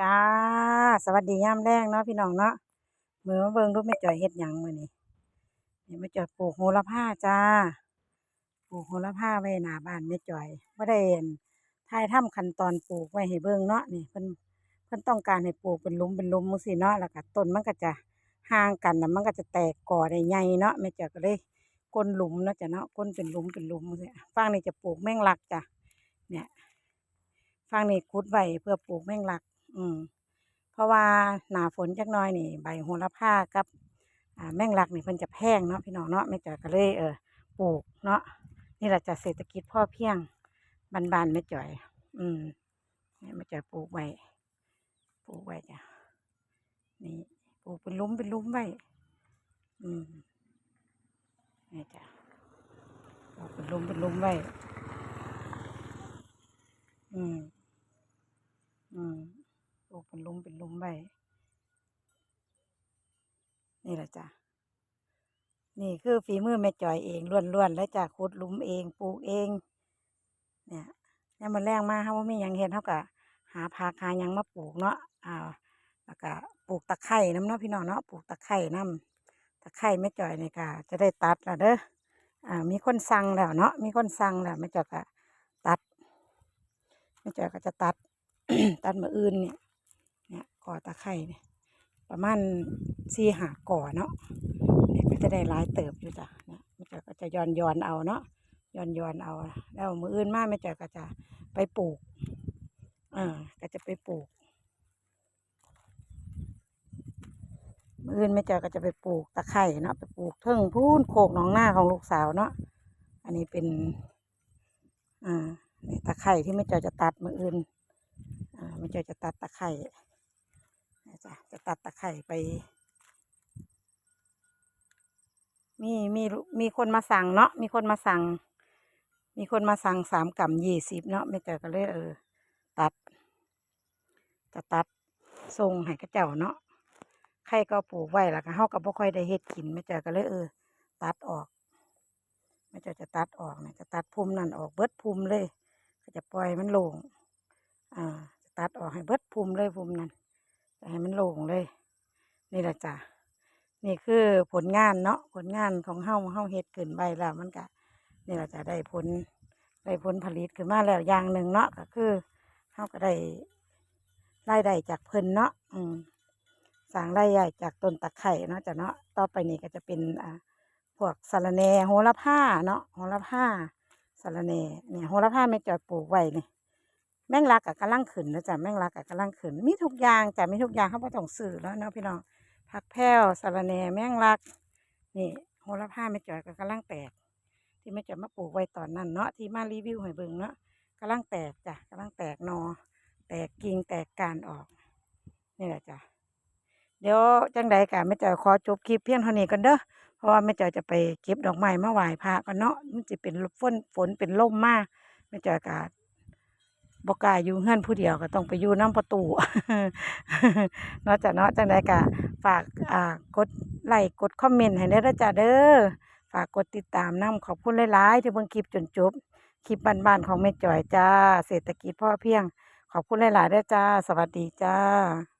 จ้า สวัสดียามแลงเนาะพี่น้องเนาะมือมาเบิ่งดูแม่จ้อยเฮ็ดหยังมือนี้นี่แม่จ้อยปลูกโหระพาจ้า ปลูกโหระพาไว้หน้าบ้านแม่จ้อยบ่ได้อั่นถ่ายทำขั้นตอนปลูกไว้ให้เบิ่งเนาะนี่เพิ่นเพิ่นต้องการให้ปลูกเป็นลุมเป็นลุมจั่งซี้เนาะแล้วก็ต้นมันก็จะห่างกันนะมันก็จะแตกก่อได้ใหญ่เนาะแม่จ้อยก็เลยก้นหลุมเนาะจ้ะเนาะก้นเป็นหลุมเป็นหลุมจั่งซี้ฝั่งนี้จะปลูกแมงลักจ้ะเนี่ยฝั่งนี้ขุดไว้เพื่อปลูกแมงลัก อืมเพราะว่าหนาฝนจักน่อยนี่ ใบโหระพากับอ่าแมงลักนี่เพิ่นจะแพงเนาะพี่น้องเนาะแม่จอยก็เลยเออปลูกเนาะนี่แหละจะเศรษฐกิจพ่อเพียงบ้านๆแม่จอย อืมนี่แม่จอยปลูกไว้ปลูกไว้จ้ะนี่ปลูกเป็นลุมเป็นลุมไว้อืมนี่จ้ะปลูกเป็นลุมเป็นลุมไว้ อืม อืม ปลูก เป็นลุมเป็นลุมไว้นี่แหละจ้ะนี่คือฝีมือแม่จอยเองล้วนๆเลยจ้ะขุดลุมเองปลูกเอง เนี่ยยามมื้อแลงมาเราบ่ามียังเฮ็ดเราก็หาผักหายังมาปลูกเนาะอ่าแล้วก็ปลูกตะไคร้นำเนาะพี่น้องเนาะปลูกตะไคร้นำตะไคร้แม่จอยนี่ก็จะได้ตัดแล้วเด้ออ่ามีคนสั่งแล้วเนาะมีคนสั่งแล้วแม่จอยก็ตัดแม่จอยก็จะตัดตัดมื้ออื่นนี่ย เนี่ยก่อตะไคร้นี่ประมาณ4-5ก่อเนาะเนี่ยก็จะได้หลายเติบอยู่จ้ะเนี่ยแม่จ้อยก็จะหย่อนเอาเนาะหย่อนเอา แล้วมืออื่นมากแม่เจอก็จะไปปลูกเออก็จะไปปลูกมืออื่นแม่เจอก็จะไปปลูกตะไคร้เนาะไปปลูกเทิงพูนโคกหนองหน้าของลูกสาวเนาะอันนี้เป็นอ่านี่ตะไคร้ที่แม่เจ้อจะตัดมืออื่นอ่าแม่เจ้อจะตัดตะไคร้ จ้ะจะตัดตะไคร้ไป มีมีมีคนมาสั่งเนาะมีคนมาสั่ง มีคนมาสั่ง3กำ20เนาะแม่จ้อก็เลยเออ ตัด จะตัดส่งให้เขาเจ้าเนาะใครก็ปลูกไว้แล้วก็เราก็บ่ค่อยได้เฮ็ดกินแม่เจอก็เลยเออ ตัดออกแม่เจอจะตัดออกเนี่ยจะตัดพุ่มนั่นออกเบิดพุ่มเลย ก็จะปล่อยมันลงอ่าจะตัดออกให้เบิดพุ่มเลยพุ่มนั้น จะให้มันโล่งเลย นี่ละจ้ะนี่คือผลงานเนาะผลงานของเราเราเฮ็ดขึ้นไว้แล้วมันก็นี่ละจ้ะได้ผลได้ผลผลิตขึ้นมาแล้วอย่างหนึ่งเนาะก็คือเราก็ได้รายได้จากเพิ่นเนาะอืมสร้างรายได้จากต้นตะไคร้เนาะจ้ะเนาะต่อไปนี้ก็จะเป็นอ่าพวกสะรแหน่โหระพาเนาะโหระพาสะรแหน่เนี่ยโหระพาแม่จอยปลูกไว้เนี่ย แมงลักก็กำลังขึ้นนะจ้ะแมงลักก็กำลังขึ้นมีทุกอย่างจ้ะมีทุกอย่างเราบ่ต้องซื้อแล้วเนาะพี่น้องผักแพรวสะรแหน่แมงลัก นี่โหระพาแม่จอยก็กำลังแตก ที่แม่จอยมาปลูกไว้ตอนนั้นเนาะที่มารีวิวให้เบิ่งเนาะกำลังแตกจ้ะกำลังแตกนอ แตกกิ่งแตกก้านออกนี่แหละจ้ะเดี๋ยวจังใดก็แม่จอยขอจบคลิปเพียงเท่านี้ก่อนเด้อเพราะว่าแม่จอยจะไปเก็บดอกไม้มาไหว้พระก่อนเนาะมันสิเป็นฝนฝนเป็นลมมากแม่จอยก็ บกล้าอยู่เรือนผู้เดียวก็ต้องไปอยู่นำประตูนอกจากนอกจั่งใดก็ฝากอ่ากดไลค์กดคอมเมนต์ให้แหน่เด้อจ้าเด้อฝากกดติดตามน้ำขอบคุณหลายๆที่เบิ่งคลิปจนจบคลิปบ้านๆของแม่จ่อยจ้า เศรษฐกิจพ่อเพียง ขอบคุณหลายๆได้จ้า สวัสดีจ้า